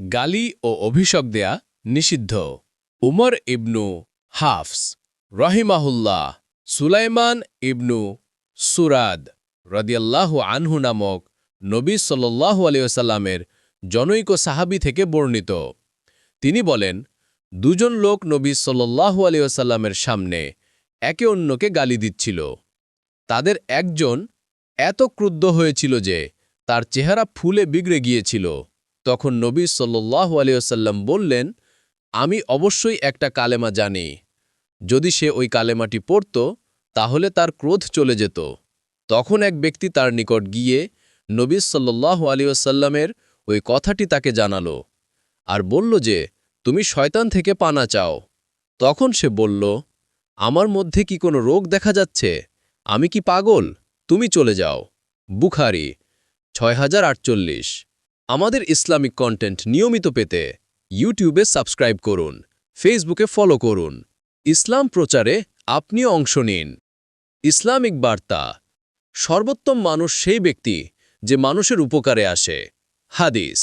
গালি ও অভিষেক দেয়া নিষিদ্ধ। উমর ইবনু হাফস রহিমাহুল্লাহ সুলাইমান ইবনু সুরাদ রদিয়াল্লাহু আনহু নামক নবী সাল্লাল্লাহু আলিয়াল্লামের জনৈক সাহাবি থেকে বর্ণিত। তিনি বলেন, দুজন লোক নবী সাল্লাল্লাহু আলিয়াল্লামের সামনে একে অন্যকে গালি দিচ্ছিল। তাদের একজন এত ক্রুদ্ধ হয়েছিল যে তার চেহারা ফুলে বিগড়ে গিয়েছিল। তখন নবী সাল্লাল্লাহু আলিয়াল্লাম বললেন, আমি অবশ্যই একটা কালেমা জানি। যদি সে ওই কালেমাটি পড়ত, তাহলে তার ক্রোধ চলে যেত। তখন এক ব্যক্তি তার নিকট গিয়ে নবী সাল্লাল্লাহু আলিয়াল্লামের ওই কথাটি তাকে জানালো আর বলল যে, তুমি শয়তান থেকে পানা চাও। তখন সে বলল, আমার মধ্যে কি কোনো রোগ দেখা যাচ্ছে? আমি কি পাগল? তুমি চলে যাও। বুখারি ছয় হাজার আটচল্লিশ। আমাদের ইসলামিক কন্টেন্ট নিয়মিত পেতে ইউটিউবে সাবস্ক্রাইব করুন ফেসবুকে ফলো করুন। ইসলাম প্রচারে আপনিও অংশ নিন। ইসলামিক বার্তা, সর্বোত্তম মানুষ সেই ব্যক্তি যে মানুষের উপকারে আসে। হাদিস।